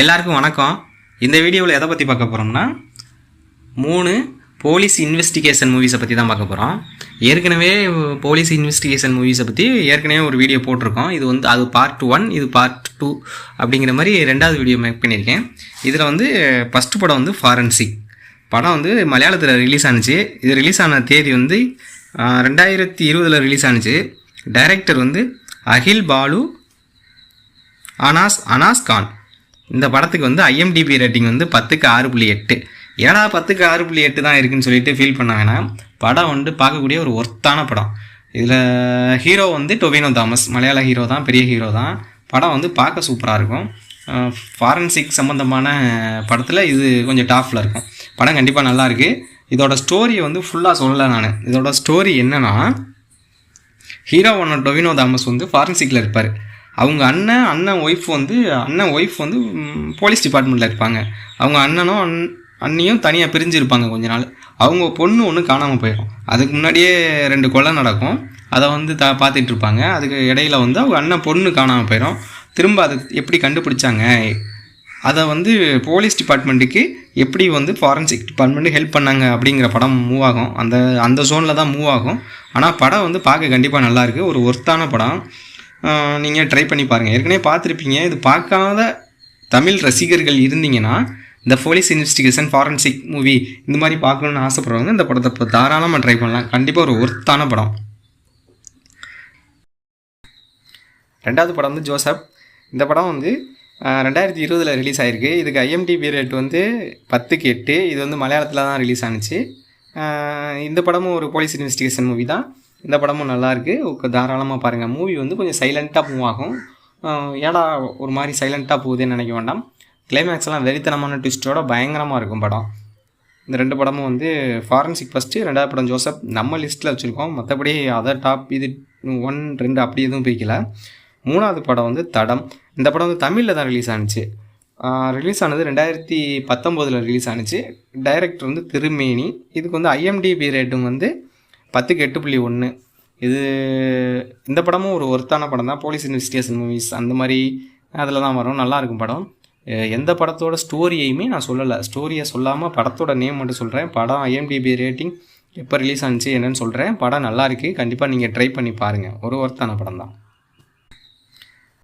எல்லாருக்கும் வணக்கம். இந்த வீடியோவில் எதை பற்றி பார்க்க போகிறோம்னா மூணு போலீஸ் இன்வெஸ்டிகேஷன் மூவிஸை பற்றி தான் பார்க்க போகிறோம் ஏற்கனவே போலீஸ் இன்வெஸ்டிகேஷன் மூவிஸை பற்றி ஏற்கனவே ஒரு வீடியோ போட்டிருக்கோம். இது வந்து அது பார்ட் ஒன் இது பார்ட் டூ அப்படிங்கிற மாதிரி ரெண்டாவது வீடியோ மேக் பண்ணியிருக்கேன். இதில் வந்து ஃபஸ்ட்டு படம் வந்து ஃபாரன்சிக் படம் வந்து மலையாளத்தில் ரிலீஸ் ஆனுச்சு. இது ரிலீஸ் ஆன தேதி வந்து ரெண்டாயிரத்தி இருபதில் ரிலீஸ் ஆனுச்சு. டைரக்டர் வந்து அகில் பாலு அனாஸ் அனாஸ் கான். இந்த படத்துக்கு வந்து ஐஎம்டிபி ரேட்டிங் வந்து பத்துக்கு ஆறு புள்ளி எட்டு. ஏடா பத்துக்கு ஆறு புள்ளி எட்டு தான் இருக்குன்னு சொல்லிட்டு ஃபீல் பண்ண வேணாம் படம் வந்து பார்க்கக்கூடிய ஒரு ஒர்த்தான படம். இதில் ஹீரோ வந்து டொவினோ தாமஸ் மலையாள ஹீரோ தான் பெரிய ஹீரோ தான். படம் வந்து பார்க்க சூப்பராக இருக்கும். ஃபாரன்சிக் சம்மந்தமான படத்தில் இது கொஞ்சம் டாஃபில் இருக்கும். படம் கண்டிப்பாக நல்லாயிருக்கு இதோட ஸ்டோரியை வந்து ஃபுல்லாக சொல்லலை நான். இதோட ஸ்டோரி என்னென்னா ஹீரோ ஒன்று டொவினோ தாமஸ் வந்து ஃபாரன்சிக்கில் இருப்பார். அவங்க அண்ணன் அண்ணன் ஒய்ஃப் வந்து அண்ணன் ஒய்ஃப் வந்து போலீஸ் டிபார்ட்மெண்ட்டில் இருப்பாங்க. அவங்க அண்ணனும் அண் அண்ணியும் தனியாக பிரிஞ்சு இருப்பாங்க கொஞ்ச நாள். அவங்க பொண்ணு ஒன்று காணாமல் போயிடும். அதுக்கு முன்னாடியே ரெண்டு கொலை நடக்கும். அதை வந்து த பார்த்துட்டு இருப்பாங்க. அதுக்கு இடையில வந்து அவங்க அண்ணன் பொண்ணு காணாமல் போயிடும். திரும்ப அதை எப்படி கண்டுபிடிச்சாங்க? அதை வந்து போலீஸ் டிபார்ட்மெண்ட்டுக்கு எப்படி வந்து ஃபாரன்சிக் டிபார்ட்மெண்ட்டு ஹெல்ப் பண்ணாங்க அப்படிங்கிற படம் மூவ் ஆகும். அந்த அந்த ஜோனில் தான் மூவ் ஆகும். ஆனால் படம் வந்து பார்க்க கண்டிப்பாக நல்லாயிருக்கு ஒரு ஒர்த்தான படம். நீங்கள் ட்ரை பண்ணி பாருங்கள் ஏற்கனவே பார்த்துருப்பீங்க. இது பார்க்காத தமிழ் ரசிகர்கள் இருந்தீங்கன்னா இந்த போலீஸ் இன்வெஸ்டிகேஷன் ஃபாரன்சிக் மூவி இந்த மாதிரி பார்க்கணுன்னு ஆசைப்படுறவங்க இந்த படத்தை இப்போ தாராளமாக ட்ரை பண்ணலாம். கண்டிப்பாக ஒரு ஒர்த்தான படம். ரெண்டாவது படம் வந்து ஜோசப். இந்த படம் வந்து ரெண்டாயிரத்தி இருபதில் ரிலீஸ் ஆயிருக்கு. இதுக்கு ஐஎம்டிபி ரேட் வந்து பத்துக்கு எட்டு. இது வந்து மலையாளத்தில் தான் ரிலீஸ் ஆனுச்சு. இந்த படமும் ஒரு போலீஸ் இன்வெஸ்டிகேஷன் மூவி தான். இந்த படமும் நல்லாயிருக்கு தாராளமாக பாருங்கள் மூவி வந்து கொஞ்சம் சைலண்ட்டாக மூவ் ஆகும். ஏடா ஒரு மாதிரி சைலண்ட்டாக போகுதுன்னு நினைக்க வேண்டாம். கிளைமேக்ஸ்லாம் வெறித்தனமான ட்விஸ்ட்டோட பயங்கரமாக இருக்கும் படம். இந்த ரெண்டு படமும் வந்து ஃபாரன்சிக் ஃபஸ்ட்டு ரெண்டாவது படம் ஜோசப் நம்ம லிஸ்ட்டில் வச்சுருக்கோம். மற்றபடி அதர் டாப் இது ஒன் ரெண்டு அப்படி எதுவும் பிரிக்கல மூணாவது படம் வந்து தடம். இந்த படம் வந்து தமிழில் தான் ரிலீஸ் ஆனுச்சு. ரிலீஸ் ஆனது ரெண்டாயிரத்தி பத்தொம்போதில் ரிலீஸ் ஆனுச்சு. டைரக்டர் வந்து திருமேனி. இதுக்கு வந்து ஐஎம்டிபி ரேட்டும் வந்து பத்துக்கு எட்டு புள்ளி ஒன்று இது இந்த படமும் ஒரு ஒர்த்தான படம் தான். போலீஸ் இன்வெஸ்டிகேஷன் மூவிஸ் அந்த மாதிரி அதில் தான் வரும். நல்லாயிருக்கும் படம். எந்த படத்தோட ஸ்டோரியையுமே நான் சொல்லலை. ஸ்டோரியை சொல்லாமல் படத்தோட நேம் மட்டும் சொல்கிறேன் படம் ஐஎம்டிபி ரேட்டிங் எப்போ ரிலீஸ் ஆனிச்சு என்னென்னு சொல்கிறேன் படம் நல்லா இருக்குது கண்டிப்பாக நீங்கள் ட்ரை பண்ணி பாருங்கள் ஒரு ஒர்த்தான படம் தான்.